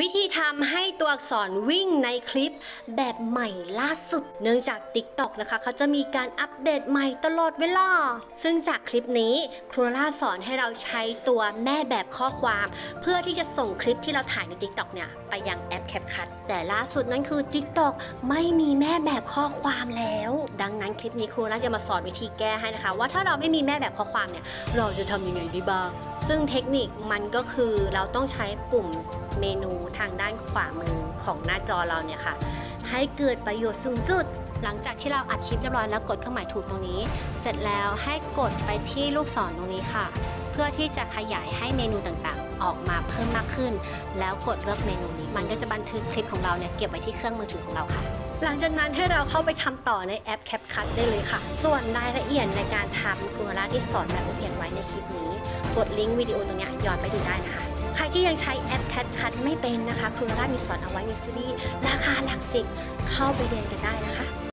วิธีทำให้ตัวอักษรวิ่งในคลิปแบบใหม่ล่าสุด เนื่องจาก TikTok นะคะ เขาจะมีการอัปเดตใหม่ตลอดเวลา ซึ่งจากคลิปนี้ครูล่าสอนให้เราใช้ตัวแม่แบบข้อความ เพื่อที่จะส่งคลิปที่เราถ่ายใน TikTok เนี่ย ไปยังแอป CapCut แต่ล่าสุดนั่นคือ TikTok ไม่มีแม่แบบข้อความแล้ว ดังนั้นคลิปนี้ครูล่าจะมาสอนวิธีแก้ให้นะคะ ว่าถ้าเราไม่มีแม่แบบข้อความเนี่ย เราจะทำยังไงด้บ้าง ซึ่งเทคนิคมันก็คือเราต้องใช้ปุ่มเมนูทางด้านขวามือของหน้าจอเราเนี่ยค่ะ ให้เกิดประโยชน์สูงสุด หลังจากที่เราอัดคลิปเรียบร้อยแล้วกดเครื่องหมายถูกตรงนี้ เสร็จแล้วให้กดไปที่ลูกศรตรงนี้ค่ะ เพื่อที่จะขยายให้เมนูต่างๆ ออกมาเพิ่มมากขึ้น แล้วกดเลือกเมนูนี้ มันก็จะบันทึกคลิปของเราเนี่ยเก็บไว้ที่เครื่องมือถือของเราค่ะ หลังจากนั้นให้เราเข้าไปทำต่อในแอป CapCut ได้เลยค่ะ ส่วนรายละเอียดในการทำคุณวราที่สอนแบบละเอียดไว้ในคลิปนี้ กดลิงก์วิดีโอตรงนี้ย้อนไปดูได้นะคะใครที่ยังใช้แอป CapCut ไม่เป็นนะคะครูรามีสอนเอาไว้ในซีรีส์ราคาหลักสิบเข้าไปเรียนกันได้นะคะ